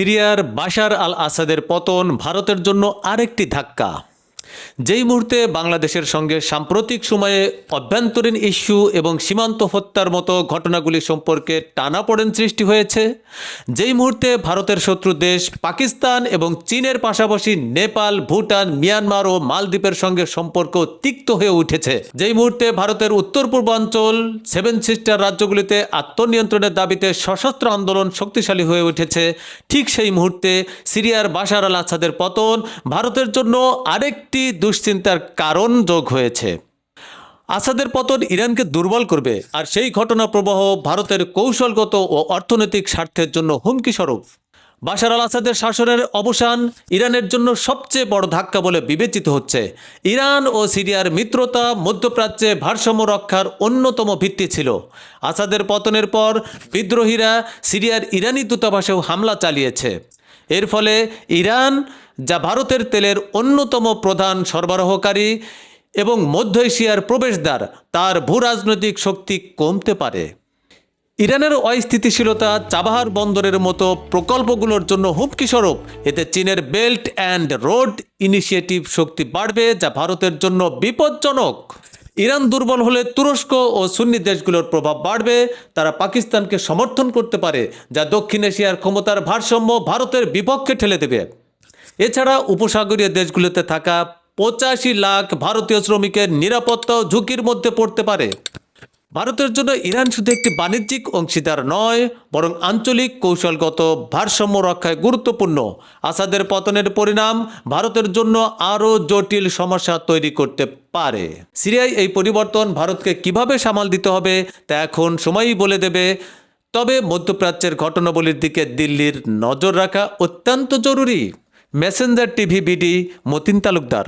সিরিয়ার বাশার আল আসাদের পতন ভারতের জন্য আরেকটি ধাক্কা। যেই মুহূর্তে বাংলাদেশের সঙ্গে সাম্প্রতিক সময়ে অভ্যন্তরীণ ইস্যু এবং সীমান্ত হত্যার মতো ঘটনাগুলি সম্পর্কে টানাপোড়েন সৃষ্টি হয়েছে, যেই মুহূর্তে ভারতের শত্রু দেশ পাকিস্তান এবং চীনের পাশাপাশি নেপাল, ভুটান, মিয়ানমার ও মালদ্বীপের সঙ্গে সম্পর্ক তিক্ত হয়ে উঠেছে। যেই মুহূর্তে ভারতের উত্তর পূর্বাঞ্চল সেভেন সিস্টার রাজ্যগুলিতে আত্মনিয়ন্ত্রণের দাবিতে সশস্ত্র আন্দোলন শক্তিশালী হয়ে উঠেছে, ঠিক সেই মুহূর্তে সিরিয়ার বাশার আল আসাদের পতন ভারতের জন্য আরেকটি দুশ্চিন্তার কারণ যোগ হয়েছে। আসাদের পতন ইরানকে দুর্বল করবে, আর সেই ঘটনা প্রবাহ ভারতের কৌশলগত ও অর্থনৈতিক স্বার্থের জন্য হুমকি স্বরূপ বাশার আল আসাদের শাসনের অবসান ইরানের জন্য সবচেয়ে বড় ধাক্কা বলে বিবেচিত হচ্ছে। ইরান ও সিরিয়ার মিত্রতা মধ্যপ্রাচ্যে ভারসাম্য রক্ষার অন্যতম ভিত্তি ছিল। আসাদের পতনের পর বিদ্রোহীরা সিরিয়ার ইরানি দূতাবাসেও হামলা চালিয়েছে। এর ফলে ইরান যা ভারতের তেলের অন্যতম প্রধান সরবরাহকারী এবং মধ্য এশিয়ার প্রবেশদ্বার, তার ভূরাজনৈতিক শক্তি কমতে পারে। ইরানের অস্থিতিশীলতা চাবাহার বন্দরের মতো প্রকল্পগুলোর জন্য হুমকি স্বরূপ, এতে চীনের বেল্ট অ্যান্ড রোড ইনিশিয়েটিভ শক্তি বাড়বে, যা ভারতের জন্য বিপজ্জনক। ইরান দুর্বল হলে তুরস্ক ও সুন্নি দেশগুলোর প্রভাব বাড়বে, তারা পাকিস্তানকে সমর্থন করতে পারে, যা দক্ষিণ এশিয়ার ক্ষমতার ভারসাম্য ভারতের বিপক্ষে ঠেলে দেবে। এছাড়া উপসাগরীয় দেশগুলোতে থাকা পঁচাশি লাখ ভারতীয় শ্রমিকের নিরাপত্তাও ঝুঁকির মধ্যে পড়তে পারে। ভারতের জন্য ইরান শুধু একটি বাণিজ্যিক অংশীদার নয়, বরং আঞ্চলিক কৌশলগত ভারসাম্য রক্ষায় গুরুত্বপূর্ণ। আসাদের পতনের পরিণাম ভারতের জন্য আরও জটিল সমস্যা তৈরি করতে পারে। সিরিয়ায় এই পরিবর্তন ভারতকে কীভাবে সামাল দিতে হবে, তা এখন সময়ই বলে দেবে। তবে মধ্যপ্রাচ্যের ঘটনাবলীর দিকে দিল্লির নজর রাখা অত্যন্ত জরুরি। Messenger TV BD Matin Talukdar.